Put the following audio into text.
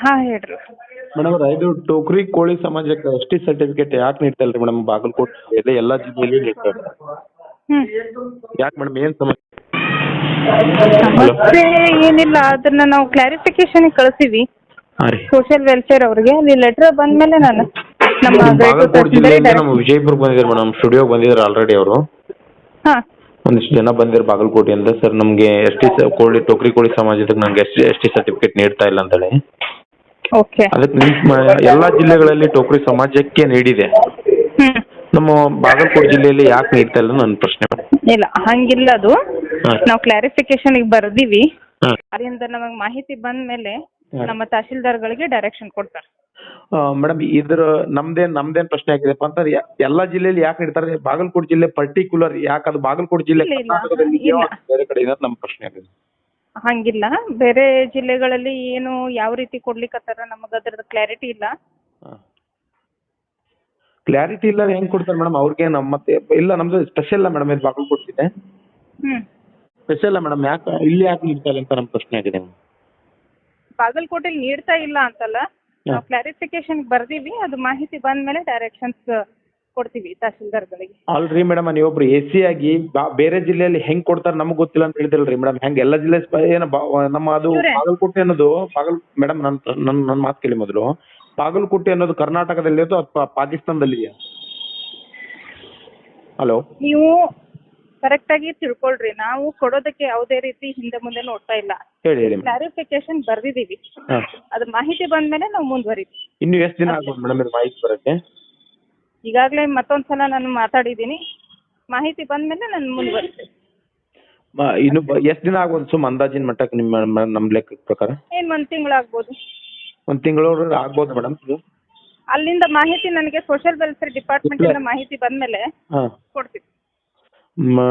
ಹಾಂ ಹೇಳ್ರಿ. ಮೇಡಮ್ ಇದು ಟೋಕ್ರಿ ಕೋಳಿ ಸಮಾಜಕ್ಕೆ ಎಸ್ ಟಿ ಸರ್ಟಿಫಿಕೇಟ್ ಯಾಕೆ ನೀಡ್ತಾ ಇಲ್ಲ ಮೇಡಮ್ ಬಾಗಲಕೋಟೆ ಇದೆ ಎಲ್ಲ ಜಿಲ್ಲೆಯಲ್ಲಿ ನೀಡ್ತಾರೆ. ಹ್ಮ್. ಯಾಕೆ ಮೇಡಮ್ ಏನು ಸಮಸ್ಯೆ? ಸಮಸ್ಯೆ ಏನಿಲ್ಲ ಅದನ್ನ ನಾವು ಕ್ಲಾರಿಫಿಕೇಶನ್ ಕಳಿಸಿವಿ. ಸೋಶಿಯಲ್ ರೀ. ಸೋಷಿಯಲ್ ವೆಲ್ಫೇರ್ ಅವ್ರಿಗೆ ಅಲ್ಲಿ ಲೆಟರ್ ಬಂದ್ಮೇಲೆ ನಾನು ನಮ್ಮ ಬಾಗಲಕೋಟೆ ಜಿಲ್ಲೆಯಿಂದ ನಮ್ಮ ವಿಜಯಪುರಕ್ಕೆ ಬಂದಿದ್ದಾರೆ ಮೇಡಮ್ ಸ್ಟುಡಿಯೋಗೆ ಬಂದಿದ್ದಾರೆ ಆಲ್ರೆಡಿ ಅವರು. ಹಾ. ಒಂದಿಷ್ಟು ಜನ ಬಂದಿದ್ದಾರೆ ಬಾಗಲಕೋಟೆಯಿಂದ ಸರ್ ನಮಗೆ ಎಸ್ ಟಿ ಕೋಳಿ ಟೋಕ್ರಿ ಕೋಳಿ ಸಮಾಜದಕ್ಕೆ ನಂಗೆ ಎಸ್ ಎಸ್ ಟಿ ಸರ್ಟಿಫಿಕೇಟ್ ನೀಡ್ತಾ ಇಲ್ಲ ಅಂತೇಳಿ. ಓಕೆ ಅದಕ್ಕೆ ನಿಮ್ಮ ಎಲ್ಲಾ ಜಿಲ್ಲೆಗಳಲ್ಲಿ ಟೋಕ್ರಿ ಸಮಾಜಕ್ಕೆ ನೀಡಿದೆ. ನಮ್ಮ ಬಾಗಲಕೋಟೆ ಜಿಲ್ಲೆಯಲ್ಲಿ ಯಾಕೆ ನೀಡ್ತಾ ಇಲ್ಲ ನನ್ನ ಪ್ರಶ್ನೆ. ಇಲ್ಲ ಹಂಗಿಲ್ಲ ಅದು. ಹಾಂ. ನಾವು ಕ್ಲಾರಿಫಿಕೇಶನ್ ಬರ್ದೀವಿ. ಹಾಂ. ಅದರಿಂದ ನಮಗೆ ಮಾಹಿತಿ ಬಂದ ಮೇಲೆ ಹಾಂ. ನಮ್ಮ ತಹಶೀಲ್ದಾರ್ಗಳಿಗೆ ಡೈರೆಕ್ಷನ್ ಕೊಡ್ತಾರೆ. ಮೇಡಮ್ ಇದ್ರ ನಮ್ದೇನ್ ನಮ್ದೇನ್ ಪ್ರಶ್ನೆ ಆಗಿದೆಪ್ಪ ಅಂತಂದ್ರೆ ಯ- ಎಲ್ಲಾ ಜಿಲ್ಲೆಯಲ್ಲಿ ಯಾಕೆ ನೀಡ್ತಾರೆ? ಬಾಗಲಕೋಟೆ ಜಿಲ್ಲೆ ಪರ್ಟಿಕ್ಯುಲರ್ ಯಾಕೆ ಅದು? ಬಾಗಲಕೋಟೆ ಜಿಲ್ಲೆ ಇಲ್ಲ, ಇಲ್ಲ. ಕರ್ನಾಟಕದಲ್ಲಿ ಇಲ್ಲ. ಬೇರೆ ಕಡೆ ಅಂತ ನಮ್ಮ ಪ್ರಶ್ನೆ ಆಗಿದೆ ಹಂಗಿಲ್ಲ. ಬೇರೆ ಜಿಲ್ಲೆಗಳಲ್ಲಿ ಏನು ಯಾವ ರೀತಿ ಕೊಡ್ಲಿಕ್ಕತ್ತಾರ ನಮಗೆ ಅದ್ರದ್ದು ಕ್ಲಾರಿಟಿ ಇಲ್ಲ. ಕ್ಲಾರಿಟಿ ಇಲ್ಲ ಹೆಂಗ್ ಕೊಡ್ತಾರೆ ಮೇಡಮ್ ಅವ್ರಿಗೆ ನಮ್ಮ ಮತ್ತೆ ಇಲ್ಲ ನಮ್ದು ಸ್ಪೆಷಲ್ ಮೇಡಮ್ ಇದು ಬಾಗಲ್ ಕೊಡ್ತಿದೆ ಸ್ಪೆಷಲ್ ಮೇಡಮ್ ಯಾಕೆ ಇಲ್ಲಿ ಯಾಕೆ ನೀಡ್ತಾ ಇಲ್ಲ ಅಂತ ನಮ್ಮ ಪ್ರಶ್ನೆ ಆಗಿದೆ. ಬಾಗಲಕೋಟೆಲಿ ನೀಡ್ತಾ ಇಲ್ಲ ಅಂತಲ್ಲ. ನಾವು ಕ್ಲಾರಿಫಿಕೇಶನ್ ಬರ್ದಿವಿ ಅದು ಮಾಹಿತಿ ಬಂದ ಮೇಲೆ ಡೈರೆಕ್ಷನ್ಸ್ ಕೊಡ್ತೀವಿ ತಹಶೀಲ್ದಾರ್ಗಳಿಗೆ. ಅಲ್ರಿ ಮೇಡಮ್ ನೀವೊಬ್ರು ಎ ಸಿ ಆಗಿ ಬಾ- ಬೇರೆ ಜಿಲ್ಲೆಯಲ್ಲಿ ಹೆಂಗ್ ಕೊಡ್ತಾರೆ ನಮ್ಗೆ ಗೊತ್ತಿಲ್ಲ ಅಂತ ಹೇಳಿದ್ರಲ್ರಿ ಮೇಡಮ್ ಹೆಂಗ್ ಎಲ್ಲ ಜಿಲ್ಲೆ ಏನ ಏನು ಬಾ- ನಮ್ಮ ಅದು ಇವ್ರೇ. ಬಾಗಲಕೋಟೆ ಅನ್ನೋದು ಬಾಗಲ್ ಮೇಡಮ್ ನನ್ನ ನನ್ನ ನನ್ನ ಮಾತು ಕೇಳಿ ಮೊದಲು. ಬಾಗಲಕೋಟೆ ಅನ್ನೋದು ಕರ್ನಾಟಕದಲ್ಲಿ ಅಥವಾ ಪಾಕಿಸ್ತಾನದಲ್ಲಿದೆಯಾ ಹಲೋ ನೀವು ಕರೆಕ್ಟಾಗಿ ತಿಳ್ಕೊಳ್ರಿ. ನಾವು ಕೊಡೋದಕ್ಕೆ ಯಾವುದೇ ರೀತಿ ಹಿಂದೆ ಮುಂದೆ ನೋಡ್ತಾ ಇಲ್ಲ. ಹೇಳಿ ಹೇಳಿ ಮೇಡಮ್ ಕ್ಲಾರಿಫಿಕೇಶನ್ ಬರ್ದಿದೀವಿ ಹಾಂ. ಅದು ಮಾಹಿತಿ ಬಂದ್ಮೇಲೆ ನಾವು ಮುಂದುವರಿತೀವಿ. ಇನ್ನು ಎಷ್ಟು ದಿನ ಆಗ್ಬೋದು ಮೇಡಮ್ ಇದು ಮಾಹಿತಿ ಬರೋಕ್ಕೆ? ಈಗಾಗಲೇ ಮತ್ತೊಂದು ಸಲ ನಾನು ಮಾತಾಡಿದ್ದೀನಿ. ಮಾಹಿತಿ ಬಂದ ಮೇಲೆ ನಾನು ಮುಂದುವರಿತೀನಿ ಮ- ಇನ್ನು ಎಷ್ಟು ದಿನ ಆಗ್ಬೋದು ಸುಮ್ ಅಂದಾಜಿನ ಮಟ್ಟಕ್ಕೆ ನಿಮ್ಮ ಮ- ನಮ್ಮ ಲೆಕ್ಕದ ಪ್ರಕಾರ? ಏನು ಒಂದು ತಿಂಗಳಾಗ್ಬೋದು ಒಂದು ತಿಂಗಳು ಆಗ್ಬೋದು ಮೇಡಮ್. ಅಲ್ಲಿಂದ ಮಾಹಿತಿ ನನಗೆ ಸೋಷಿಯಲ್ ವೆಲ್ಫೇರ್ ಡಿಪಾರ್ಟ್ಮೆಂಟಿಂದ ಮಾಹಿತಿ ಬಂದ ಮೇಲೆ ಹಾಂ ಮ